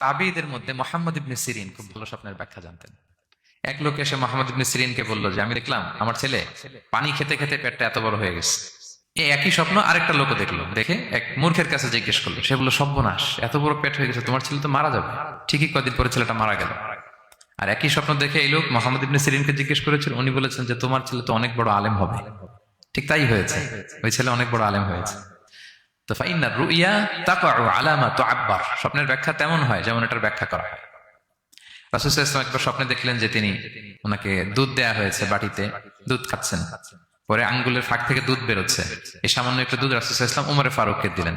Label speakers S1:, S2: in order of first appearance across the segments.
S1: তাবিদের মধ্যে মোহাম্মদ ইবনে সিরিন, খুব ভালো স্বপ্নের ব্যাখ্যা জানতেন। এক লোক এসে মোহাম্মদ ইবনে সিরিনকে বলল, যে আমি দেখলাম আমার ছেলে পানি খেতে খেতে পেটটা এত বড় হয়ে গেছে। এই একই স্বপ্ন আরেকটা লোকও দেখল। দেখে এক মূর্খের কাছে জিজ্ঞেস করল, সে বলল, সর্বনাশ, এত বড় পেট হয়ে গেছে, তোমার ছেলে তো মারা যাবে। ঠিকই কদিন পরে ছেলেটা মারা গেল। আর একই স্বপ্ন দেখে এই লোক মোহাম্মদ ইবনে সিরিনকে জিজ্ঞেস করেছিল, উনি বলেছেন যে তোমার ছেলে তো অনেক বড় আলেম হবে। ঠিক তাই হয়েছে। ওই ছেলে অনেক বড় আলেম হয়েছে। তো ফাইনার রুইয়া তাকাউ আলামা তো আব্বার স্বপ্নের ব্যাখ্যা তেমন হয় যেমন এটার ব্যাখ্যা করা হয়। রাসুল ইসলাম একবার স্বপ্নে দেখলেন যে তিনি ওনাকে দুধ দেয়া হয়েছে বাটিতে, দুধ খাচ্ছেন। পরে আঙ্গুলের ফাঁক থেকে দুধ বেরোচ্ছে। এই সামান্য একটু দুধ রাসুল ইসলাম উমরে ফারুককে দিলেন।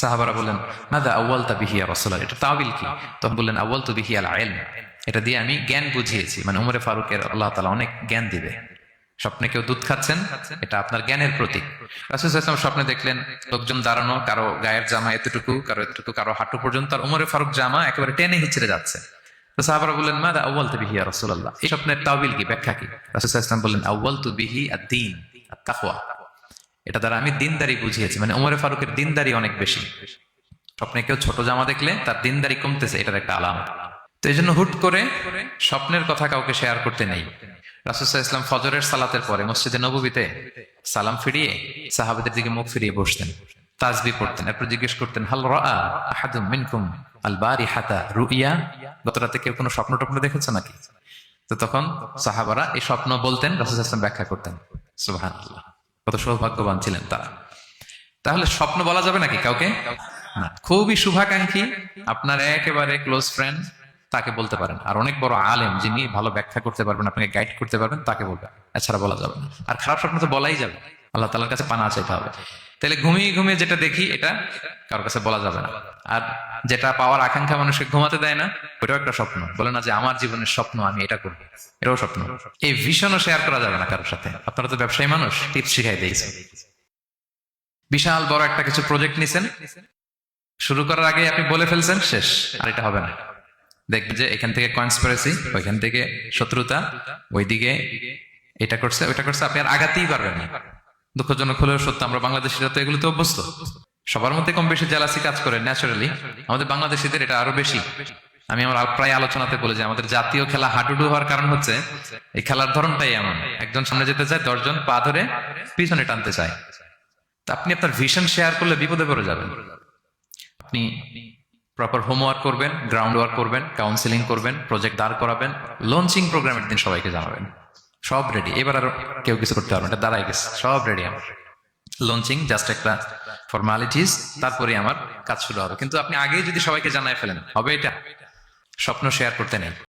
S1: সাহাবারা বললেন মাদা আউ্বাল তা বিহিয়া রসুল্লাহ এটা তাবিল কি? তখন বললেন আউ্বাল তু বিহিয়াল আইল এটা দিয়ে আমি জ্ঞান বুঝিয়েছি। মানে উমরে ফারুকের আল্লাহ তালা অনেক জ্ঞান দিবে। স্বপ্নে কেউ দুধ খাচ্ছেন, এটা আপনার জ্ঞানের প্রতীক। রাসুল ইসলাম স্বপ্নে দেখলেন লোকজন দাঁড়ানো, কারও গায়ের জামা এতটুকু, কারও এতটুকু, কারও হাঁটু পর্যন্ত, আর উমরে ফারুক জামা একেবারে টেনে হিচড়ে যাচ্ছে। সাহাবারা বললেন মা দা আউ্বাল বিহিয়া রসুল্লাহ এই স্বপ্নের কি, ব্যাখ্যা কি? বললেন আউ্বাল আর দিন আর তাকওয়া এটা দ্বারা আমি দিনদারি বুঝিয়েছি মানে উমরে ফারুকের দিনদারি অনেক বেশি। স্বপ্নে কেউ ছোট জামা দেখলে তার দিনদারি কমতেছে, এটার একটা আলাম তো এই জন্য হুট করে স্বপ্নের কথা কাউকে শেয়ার করতে নেই। রাসুসাহ ইসলাম ফজরের সালাতের পরে মসজিদে নবীতে সালাম ফিরিয়ে সাহাবাদের দিকে মুখ ফিরিয়ে বসতেন, তাজবি পড়তেন। এরপর জিজ্ঞেস করতেন, হাল রা আহাদুম মিনকুম আল বারি হাতা রুইয়া? গত রাতে কেউ কোনো স্বপ্ন টপ্ন দেখেছে নাকি? তো তখন সাহাবারা এই স্বপ্ন বলতেন, রাসুল ইসলাম ব্যাখ্যা করতেন। সুবাহান আল্লাহ কত সৌভাগ্যবান ছিলেন তারা। তাহলে স্বপ্ন বলা যাবে নাকি কাউকে? না। খুবই শুভাকাঙ্ক্ষী, আপনার একেবারে ক্লোজ ফ্রেন্ড তাকে বলতে পারেন। আর অনেক বড় আলেম যিনি ভালো ব্যাখ্যা করতে পারবেন, আপনাকে গাইড করতে পারবেন, তাকে বলবেন এছাড়া বলা যাবে না। আর খারাপ স্বপ্ন তো বলাই যাবে। আল্লাহ তালার কাছে পানা চাইতে হবে। তাহলে ঘুমিয়ে ঘুমিয়ে যেটা দেখি, এটা কারোর কাছে বলা যাবে না। আর যেটা পাওয়ার আকাঙ্ক্ষা মানুষকে ঘুমাতে দেয় না, ওটাও একটা স্বপ্ন। বলে না যে, আমার জীবনের স্বপ্ন, আমি এটা করব। এটাও স্বপ্ন। এই ভীষণও শেয়ার করা যাবে না কারোর সাথে। আপনারা তো ব্যবসায়ী মানুষ টিপস শিখাই দিয়েছে। বিশাল বড় একটা কিছু প্রজেক্ট নিছেন। শুরু করার আগে আপনি বলে ফেলছেন, শেষ। আর এটা হবে না। দেখবেন যে এখান থেকে কনসপারেসি ওইখান থেকে শত্রুতা, ওইদিকে এটা করছে, ওইটা করছে, আপনি আর আগাতেই পারবেন না। দুঃখজনক হলেও সত্য, আমরা বাংলাদেশিরা তো এগুলোতে অভ্যস্ত। সবার মধ্যে কম বেশি জেলাসি কাজ করে ন্যাচারালি আমাদের বাংলাদেশিদের এটা আরও বেশি। আমি আমার প্রায় আলোচনাতে বলে যে আমাদের জাতীয় খেলা হাডুডু হওয়ার কারণ হচ্ছে, এই খেলার ধরনটাই এমন। একজন সামনে যেতে চায়, দশজন পা ধরে পিছনে টানতে চায়। তা আপনি আপনার ভিশন শেয়ার করলে বিপদে পড়ে যাবেন। আপনি প্রপার হোমওয়ার্ক করবেন গ্রাউন্ড ওয়ার্ক করবেন কাউন্সিলিং করবেন প্রজেক্ট দাঁড় করাবেন লঞ্চিং প্রোগ্রামের দিন সবাইকে জানাবেন। সব রেডি এবার আর কেউ কিছু করতে পারবেন এটা দাঁড়াই গেছে। সব রেডি আমার। লঞ্চিং জাস্ট একটা ফর্মালিটিস তারপরে আমার কাজ শুরু হবে। কিন্তু আপনি আগেই যদি সবাইকে জানাই ফেলেন, হবে এটা। স্বপ্ন শেয়ার করতে নেই।